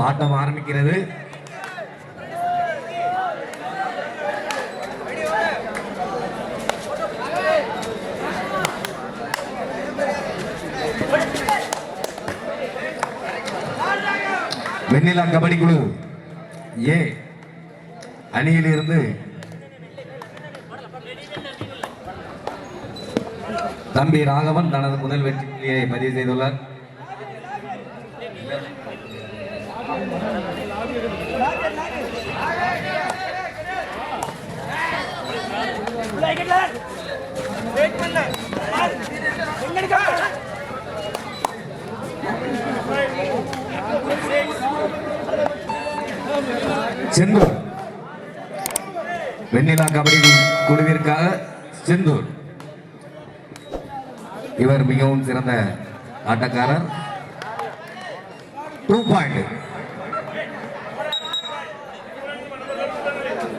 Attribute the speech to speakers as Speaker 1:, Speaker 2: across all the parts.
Speaker 1: ஆட்டம் ஆரம்பிக்கிறது. வெண்ணிலா கபடி குழு ஏ அணியிலிருந்து தம்பி ராகவன் தனது முதல் வெற்றியை பதிவு செய்துள்ளார். செந்தூர். வெண்ணிலா கபடி குழுவிற்காக செந்தூர். இவர் மிகவும் சிறந்த ஆட்டக்காரர். டூ பாயிண்ட்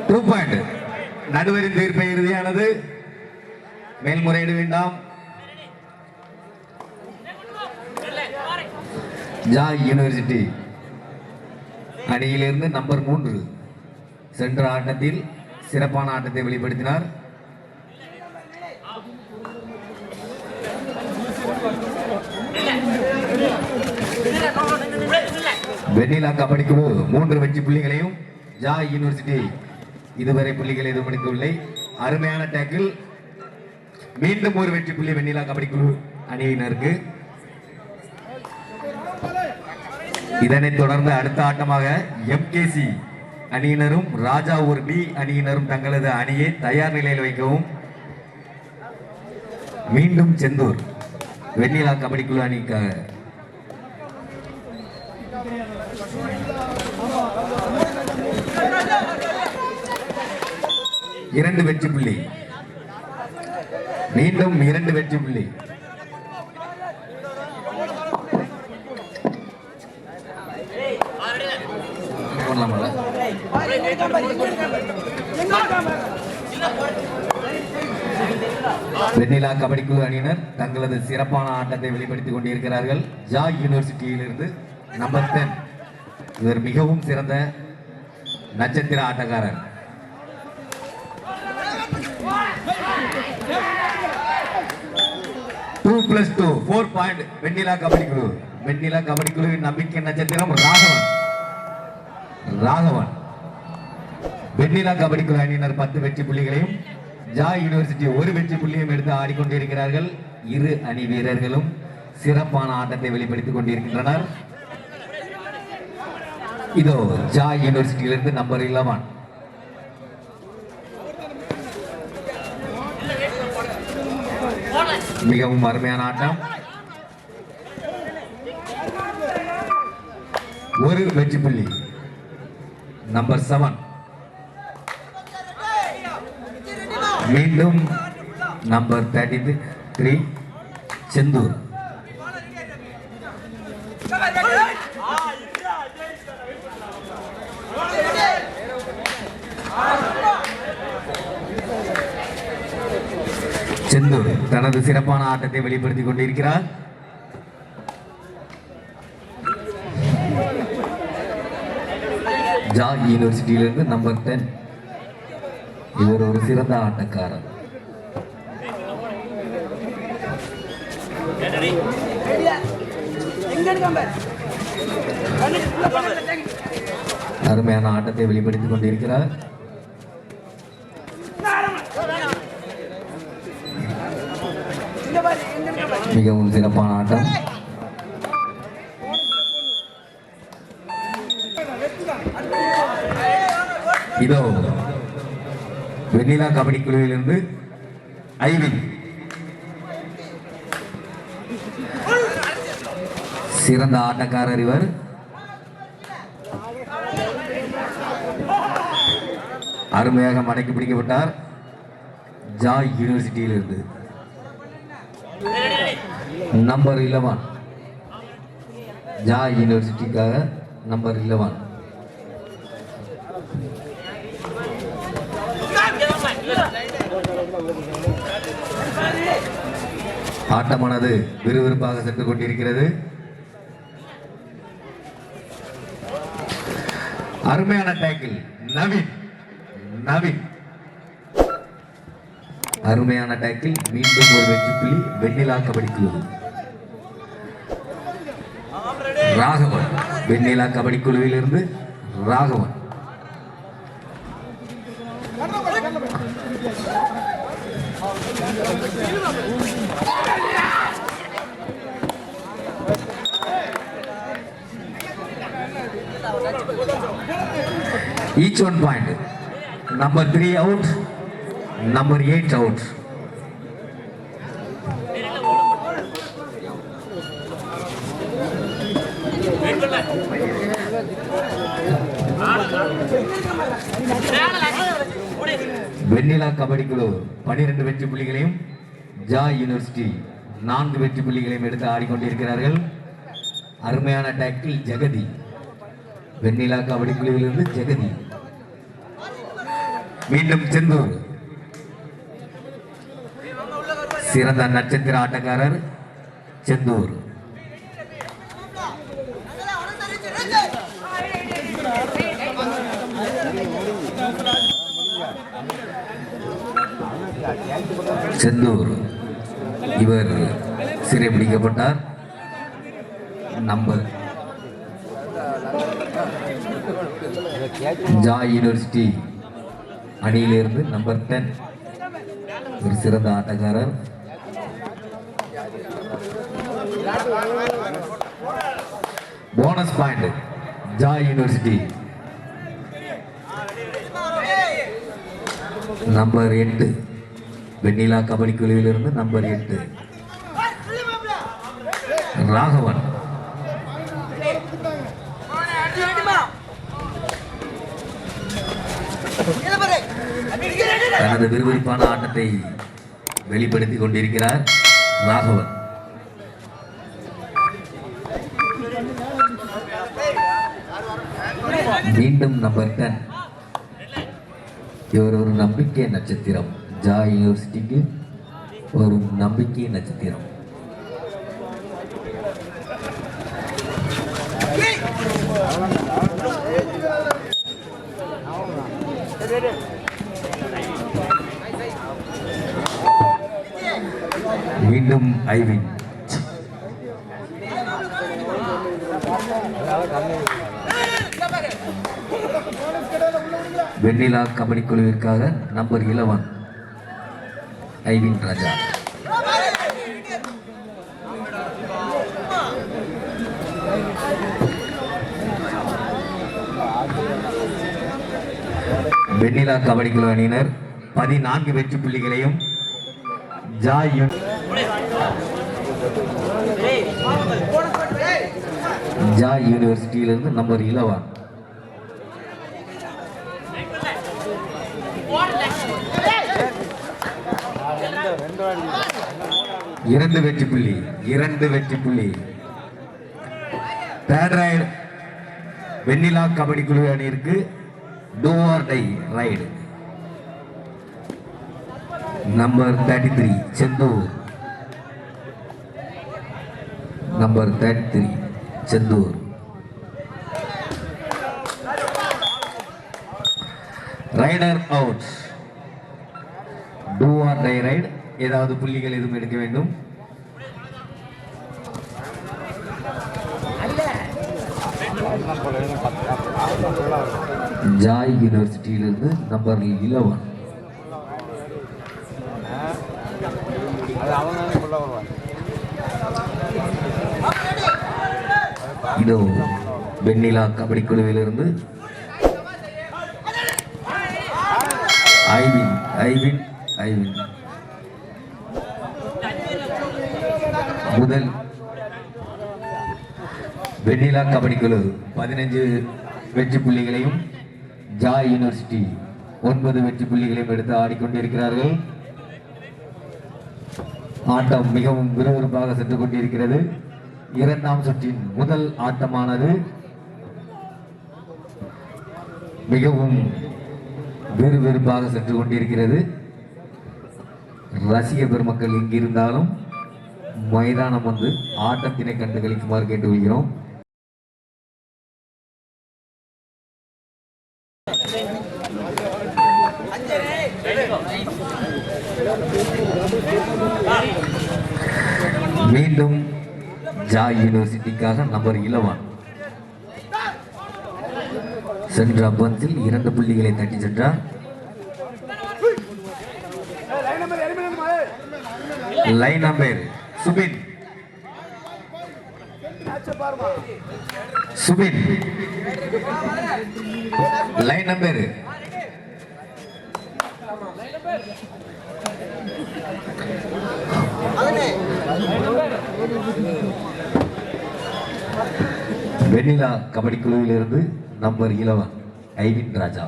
Speaker 1: டூ பாயிண்ட் நடுவரின் தீர்ப்பை இறுதியானது. மேல்முறையீடு வேண்டாம். ஜாய் யூனிவர்சிட்டி அணியிலிருந்து நம்பர் மூன்று. சென்ற ஆட்டத்தில் சிறப்பான ஆட்டத்தை வெளிப்படுத்தினார். வெண்ணிலா கபடி மூன்று வெற்றி புள்ளிகளையும் ஜாய் யூனிவர்சிட்டி இதுவரை புள்ளிகள் எதுவும் எடுக்கவில்லை. அருமையான டேக்கிள் மீண்டும் ஒரு வெற்றி புள்ளி வெண்ணிலா கபடி குழு அணியினருக்கு. இதனைத் தொடர்ந்து அடுத்த ஆட்டமாக எம்கேசி அணியினரும் ராஜா ஒரு டி அணியினரும் தங்களது அணியை தயார் நிலையில் வைக்கவும். மீண்டும் செந்தூர் வெண்ணிலா கபடி குழு அணிக்காக. இரண்டு வெற்றி புள்ளி. மீண்டும் இரண்டு வெற்றி புள்ளி. வெண்ணிலா கபடி குழு அணியினர் தங்களது சிறப்பான ஆட்டத்தை வெளிப்படுத்திக் கொண்டிருக்கிறார்கள். ஜாய் யூனிவர்சிட்டியிலிருந்து நம்பர் டென் இவர் மிகவும் சிறந்த நட்சத்திர ஆட்டக்காரர். Two plus two four point Vennila kabaddi குழு. வெண்ணிலா கபடி குழுவின் நம்பிக்கை நட்சத்திரம் ராகவன். ராகவன். வெண்ணிலா கபடி குழு அணியினர் பத்து வெற்றி புள்ளிகளையும் ஜாய் யூனிவர்சிட்டி ஒரு வெற்றி புள்ளியும் எடுத்து ஆடிக்கொண்டிருக்கிறார்கள். இரு அணி வீரர்களும் சிறப்பான ஆட்டத்தை வெளிப்படுத்திக் கொண்டிருக்கின்றனர். இதோ ஜாய் யூனிவர்சிட்டியிலிருந்து நம்பர் இலவன் மிகவும் அருமையான ஆட்டம். ஒரு வெற்றி புள்ளி. நம்பர் செவன் மீண்டும் number thirty three Senthur Senthur தனது சிறப்பான ஆட்டத்தை வெளிப்படுத்திக் கொண்டிருக்கிறார். ஜாக் யூனிவர்சிட்டியிலிருந்து நம்பர் டென் இவர் ஒரு சிறந்த ஆட்டக்காரர். அருமையான ஆட்டத்தை வெளிப்படுத்திக் கொண்டிருக்கிறார். மிகவும் சிறப்பான ஆட்டம் இதோ வெண்ணிலா கபடி குழுவிலிருந்து ஐவின் சிறந்த ஆட்டக்காரர் இவர். அருமையாக மடக்கி பிடிக்கப்பட்டார். ஜாய் யூனிவர்சிட்டியிலிருந்து. நம்பர் இலவன் ஜாய் யூனிவர்சிட்டிக்காக நம்பர் இலவன் ஆட்டமானது விறுவிறுப்பாக சென்று கொண்டிருக்கிறது. அருமையான டேக்கிள் நவீன் நவீன். அருமையான டேக்கிள் மீண்டும் ஒரு வெற்றி புள்ளி வெண்ணிலாக்கப்படுகிறது கபடி குழு ராகவன் வெண்ணிலா கபடி குழுவிலிருந்து Raghavan each one point number three out number eight out Vennila kabaddi குழு பனிரெண்டு வெற்றி புள்ளிகளையும் ஜா யூனிவர்சிட்டி நான்கு வெற்றி புள்ளிகளையும் எடுத்து ஆடிக்கொண்டிருக்கிறார்கள். அருமையான டாக்டில் ஜெகதி. வெண்ணிலா கபடி குழுவிலிருந்து ஜெகதி. மீண்டும் செந்தூர். சிறந்த நட்சத்திர ஆட்டக்காரர் செந்தூர். செந்தூர். இவர் சிறைபிடிக்கப்பட்டார் நம்பர். ஜா யூனிவர்சிட்டி அணியிலிருந்து நம்பர் டென். ஒரு சிறந்த ஆட்டக்காரர். Bonus point Joy University. Number எட்டு. வெண்ணிலா கபடி குழுவிலிருந்து நம்பர் எட்டு. ராகவன். தனது விறுவிறுப்பான ஆட்டத்தை வெளிப்படுத்திக் கொண்டிருக்கிறார் ராகவன். மீண்டும் நம்பர் டென் இவர் ஒரு நம்பிக்கை நட்சத்திரம். ஜாய் யூனிவர்சிட்டிக்கு ஒரு நம்பிக்கை நட்சத்திரம். மீண்டும் ஐவின் வெண்ணிலா கபடி குழுவிற்காக நம்பர் இலவன் ஐவின் ராஜா வெண்ணிலா கபடி குழு அணியினர் பதினான்கு வெற்றி புள்ளிகளையும் ஜாய் யூனி- யூனிவர்சிட்டியிலிருந்து நம்பர் இலவா இரண்டு வெற்றி புள்ளி இரண்டு வெற்றி புள்ளி. தேர்ட் ரைடு வெண்ணிலா கபடி குழு அணியிற்கு do or die raid number thirty three Senthur number thirty three Senthur raider out do or die raid ஏதாவது புள்ளிகள் எதுவும் எடுக்க வேண்டும்? ஜாய் யூனிவர்சிட்டியிலிருந்து நம்பர் இலவன் இதோ வெண்ணிலா கபடி குழுவிலிருந்து. ஐவின் ஐவின் முதல் வெண்ணிலா கபடி குழு பதினைஞ்சு வெற்றி புள்ளிகளையும் ஜாய் யூனிவர்சிட்டி ஒன்பது வெற்றி புள்ளிகளையும் எடுத்து ஆடிக்கொண்டிருக்கிறார்கள். ஆட்டம் மிகவும் விறுவிறுப்பாக சென்று கொண்டிருக்கிறது. இரண்டாம் சுற்றின் முதல் ஆட்டமானது மிகவும் விறுவிறுப்பாக சென்று கொண்டிருக்கிறது. ரசிக பெருமக்கள் எங்கிருந்தாலும் மைதானம் வந்து ஆட்டத்தினை கண்டு கழிக்குமாறு கேட்டுக்கொள்கிறோம். மீண்டும் ஜாய் யூனிவர்சிட்டிக்காக நம்பர் இலவன். சென்ற பந்தில் இரண்டு புள்ளிகளை தட்டி சென்றார். Line number Subin Subin line number Vennila kabaddi குழுவிலிருந்து நம்பர் இளவன் ஐவின் ராஜா.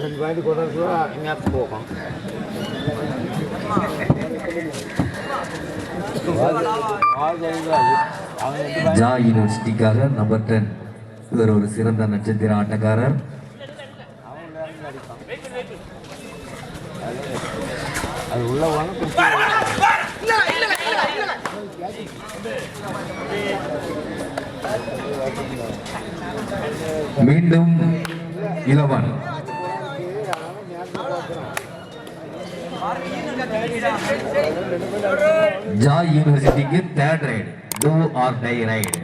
Speaker 2: ரெண்டு பாயிண்ட் கொடுத்தா ஞாபகம் போகும்
Speaker 1: ஜா யூனிவர்சிட்டிக்காக நம்பர் டென் இவர் ஒரு சிறந்த நட்சத்திர ஆட்டக்காரர்.
Speaker 2: அது உள்ள
Speaker 1: மீண்டும் இளவன். ஜாய் யூனிவர்சிட்டிக்கு third raid do or die raid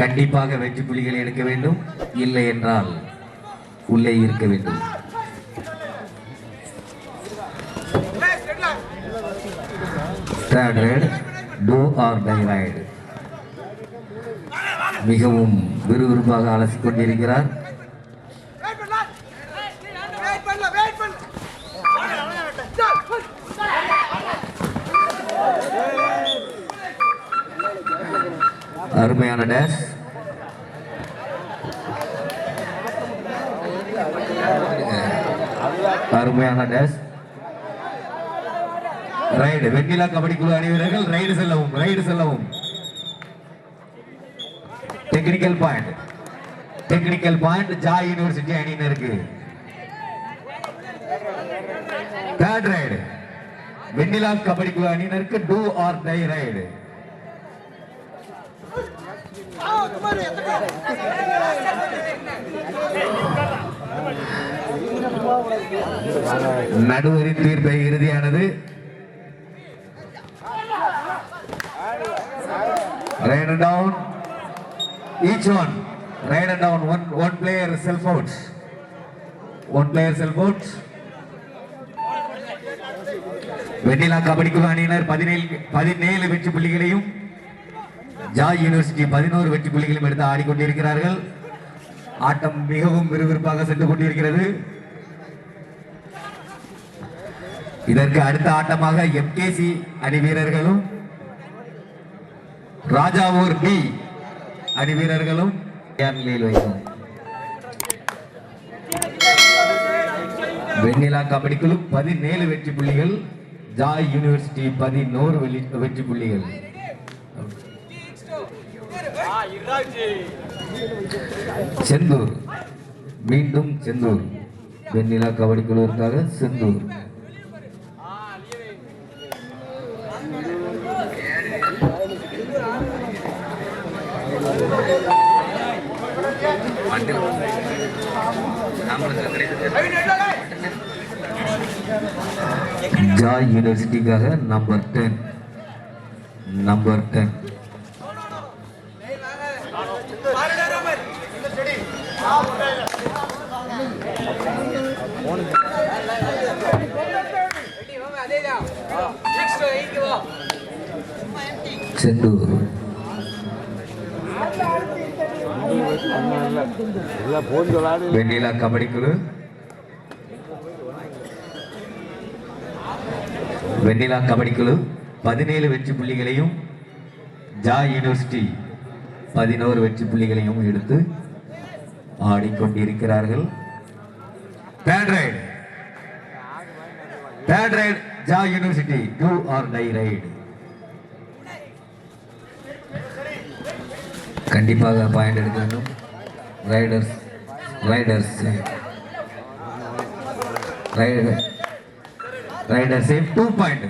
Speaker 1: கண்டிப்பாக வெற்றி புள்ளிகளை எடுக்க வேண்டும். இல்லை என்றால் உள்ளே இருக்க வேண்டும். Third raid do or die raid மிகவும் விறுவிறுப்பாக அலசிக் கொண்டிருக்கிறார். அருமையான டேஷ் அருமையான டேஷ் ரைடு வெண்ணிலா கபடி குழு அணிவீரர்கள் ரைடு செல்லவும் ரைடு செல்லவும். Technical point technical point Joy University அணியினருக்கு. தேர்ட் ரைடு வெண்ணிலா கபடி குழு அணியினருக்கு டூ ஆர் டை ரைடு
Speaker 3: ஆ
Speaker 1: நடுவரின் தீர்ப்பை இறுதியானது. Raid down each one raid down one one player self out one player self out Vennila kabaddi குழு அணியினர் பதினேழு பதினேழு வெற்றி புள்ளிகளையும் ஜாய் யூனிவர்சிட்டி பதினோரு வெற்றி புள்ளிகளும் எடுத்து ஆடிக்கொண்டிருக்கிறார்கள். ஆட்டம் மிகவும் விறுவிறுப்பாக சென்று கொண்டிருக்கிறது. இதற்கு அடுத்த ஆட்டமாக எம்கேசி அணி வீரர்களும் ராஜாவூர் பி அணி வீரர்களும் வெண்ணிலா கபடி குழு பதினேழு வெற்றி புள்ளிகள் ஜாய் யூனிவர்சிட்டி பதினோரு வெற்றி புள்ளிகள். செந்தூர். மீண்டும் செந்தூர். வெண்ணிலா கபடி குழுவிற்காக Senthur. Joy யூனிவர்சிட்டிக்காக number ten number ten Senthur Vennila kabaddi குழு. வெண்ணிலா கபடி குழு. பதினேழு வெற்றி புள்ளிகளையும் ஜா யூனிவர்சிட்டி பதினோரு வெற்றி புள்ளிகளையும் எடுத்து ஆடிக்கொண்டிருக்கிறார்கள். Third raid. Third raid Joy University do or die raid. கண்டிப்பாக பாயிண்ட் எடுக்க வேண்டும் raiders raiders raider raiders two point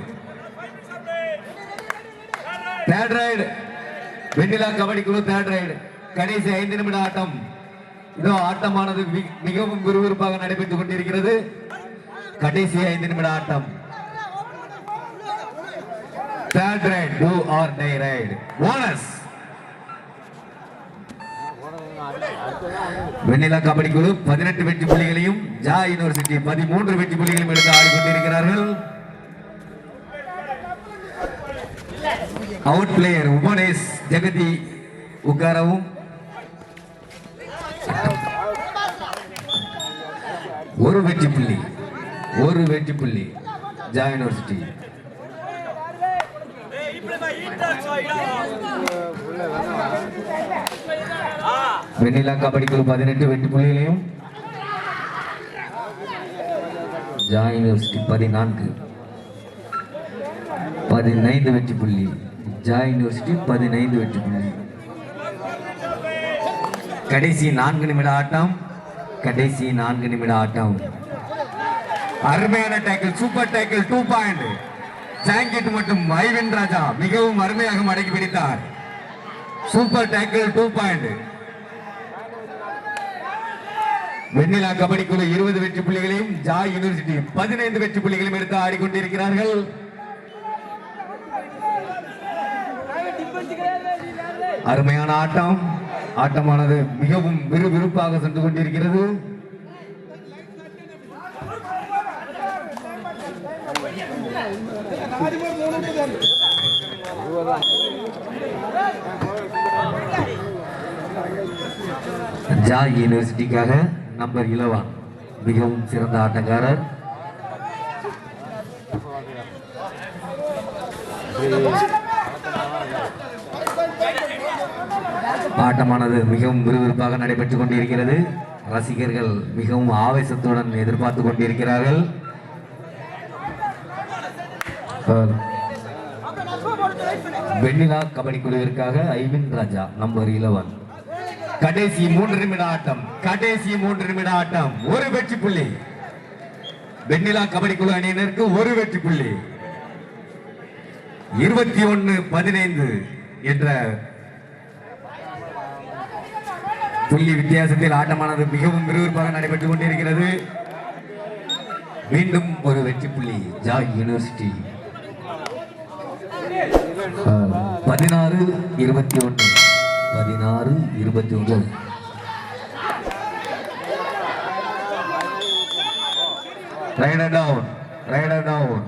Speaker 1: third raid Vennila kabaddi குழு தேர்ட் ரைடு கடைசி ஐந்து நிமிட ஆட்டம். இதோ ஆட்டமானது மிகவும் விறுவிறுப்பாக நடைபெற்றுக் கொண்டிருக்கிறது. கடைசி ஐந்து நிமிட ஆட்டம். Third raid do or die raid bonus Vennila kabaddi குழு பதினெட்டு வெற்றி புள்ளிகளையும் ஜா யூனிவர்சிட்டி பதிமூன்று வெற்றி புள்ளிகளையும் எடுத்து ஆடிக்கொண்டிருக்கிறார்கள். அவுட் பிளேயர் உமனேஷ் ஜெகதி உட்காரவும் ஒரு வெற்றி புள்ளி ஒரு வெற்றி புள்ளி ஜா யூனிவர்சிட்டி. வெண்ணிலா கபடி குழு பதினெட்டு வெட்டு புள்ளியிலையும் ஜாய் யூனிவர்சிட்டி பதினான்கு. பதினைந்து வெற்றி புள்ளி. ஜாய் யூனிவர்சிட்டி பதினைந்து வெற்றி புள்ளி. கடைசி நான்கு நிமிட ஆட்டம். கடைசி நான்கு நிமிட ஆட்டம். அருமையான tackle super tackle two point Jangid மற்றும் ஐவின் ராஜா. மிகவும் அருமையாக மடக்கி பிடித்தார். Super tackle two point Vennila kabaddi குழு இருபது வெற்றி புள்ளிகளையும் ஜாய் யூனிவர்சிட்டி பதினைந்து வெற்றி புள்ளிகளையும் எடுத்து ஆடிக்கொண்டிருக்கிறார்கள். அருமையான ஆட்டம். ஆட்டமானது மிகவும் விறுவிறுப்பாக சென்று கொண்டிருக்கிறது. ஜா யூனிவர்சிட்டிக்காக நம்பர் இலவான். மிகவும் சிறந்த ஆட்டக்காரர். ஆட்டமானது மிகவும் விறுவிறுப்பாக நடைபெற்றுக் கொண்டிருக்கிறது. ரசிகர்கள் மிகவும் ஆவேசத்துடன் எதிர்பார்த்து கொண்டிருக்கிறார்கள். வெண்ணிலா கபடி குழுவிற்காக ஐவின் ராஜா நம்பர் இலவன். கடைசி மூன்று நிமிட ஆட்டம் கடைசி மூன்று நிமிட ஆட்டம். ஒரு வெற்றி புள்ளி. வெண்ணிலா கபடி குழு அணியினருக்கு ஒரு வெற்றி புள்ளி. இருபத்தி ஒன்னு பதினைந்து என்ற புள்ளி வித்தியாசத்தில் ஆட்டமானது மிகவும் விறுவிறுப்பாக நடைபெற்றுக் கொண்டிருக்கிறது. மீண்டும் ஒரு வெற்றி புள்ளி. Joy University. பதினாறு இருபத்தி ஒன்று பதினாறு இருபத்தி ஒன்று ரைடர் டவுன் ரைடர் டவுன்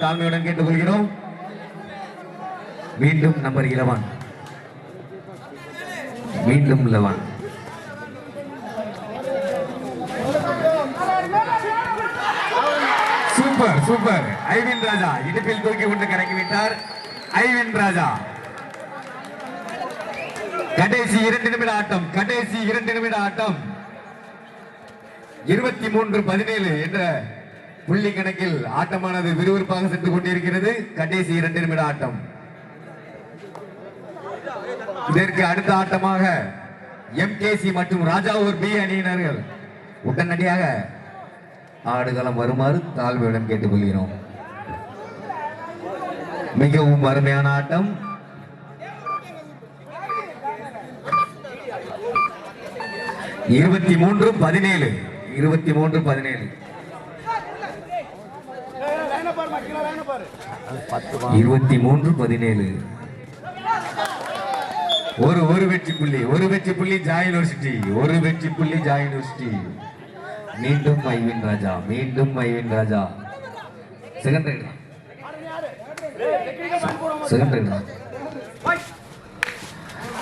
Speaker 1: தாழ்மையுடன் கேட்டுக்கொள்கிறோம். மீண்டும் நம்பர் இலவான் மீண்டும் இலவான் சூப்பர் சூப்பர் ஐவின் ராஜா இடுப்பில் தூக்கி கொண்டு கறக்கி விட்டார் ஐவின் ராஜா. கடைசி இரண்டு நிமிட ஆட்டம் கடைசி இரண்டு நிமிட ஆட்டம். இருபத்தி மூன்று பதினேழு என்ற புள்ளி கணக்கில் ஆட்டமானது விறுவிறுப்பாக சென்று கொண்டிருக்கிறது. கடைசி இரண்டு நிமிட ஆட்டம். இதற்கு அடுத்த ஆட்டமாக எம்கேசி மற்றும் ராஜாவூர் பி அணியினர்கள் உடனடியாக ஆடுகளம் வருமாறு தாழ்மையுடன் கேட்டுக்கொள்கிறோம். மிகவும் அருமையான ஆட்டம். இருபத்தி மூன்று பதினேழு. இருபத்தி மூன்று பதினேழு. இருபத்தி மூன்று பதினேழு. ஒரு ஒரு வெற்றி புள்ளி ஒரு வெற்றி புள்ளி ஜா யூனிவர்சிட்டி ஒரு வெற்றி புள்ளி ஜா யூனிவர்சிட்டி. மீண்டும் ஐவின் ராஜா மீண்டும் ஐவின் ராஜா. செகண்ட்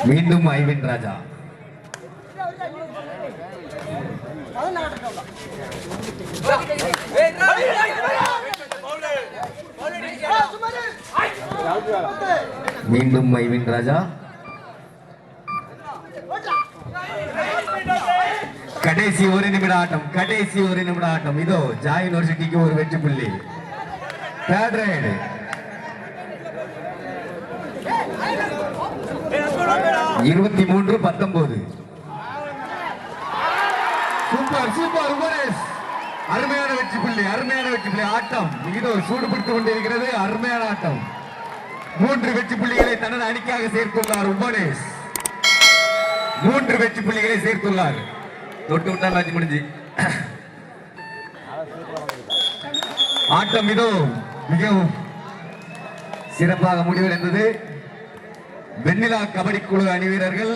Speaker 1: மீண்டும் ஐவின் ராஜா. மீண்டும் ஐவின் ராஜா. கடைசி ஒரு நிமிட ஆட்டம் கடைசி ஒரு நிமிட ஆட்டம். இதோ ஜா யூனிவர்சிட்டிக்கு ஒரு வெற்றி புள்ளி. தேர்ட் ரைடு இருபத்தி மூன்று பத்தொன்பது சூப்பர் சூப்பர் உமரேஷ் அருமையான வெற்றி புள்ளி அருமையான வெற்றி புள்ளி. ஆட்டம் இதோ சூடுபிடித்துக் கொண்டிருக்கிறது அருமையான ஆட்டம். மூன்று வெற்றி புள்ளிகளை தனது அணிக்காக சேர்த்துள்ளார் உமரேஷ் மூன்று வெற்றி புள்ளிகளை சேர்த்துள்ளார். தொட்டு விட்டால் ஆச்சு முடிஞ்சு. ஆட்டம் இதோ மிகவும் சிறப்பாக முடிவடைந்தது. வெண்ணிலா கபடி குழு அணி வீரர்கள்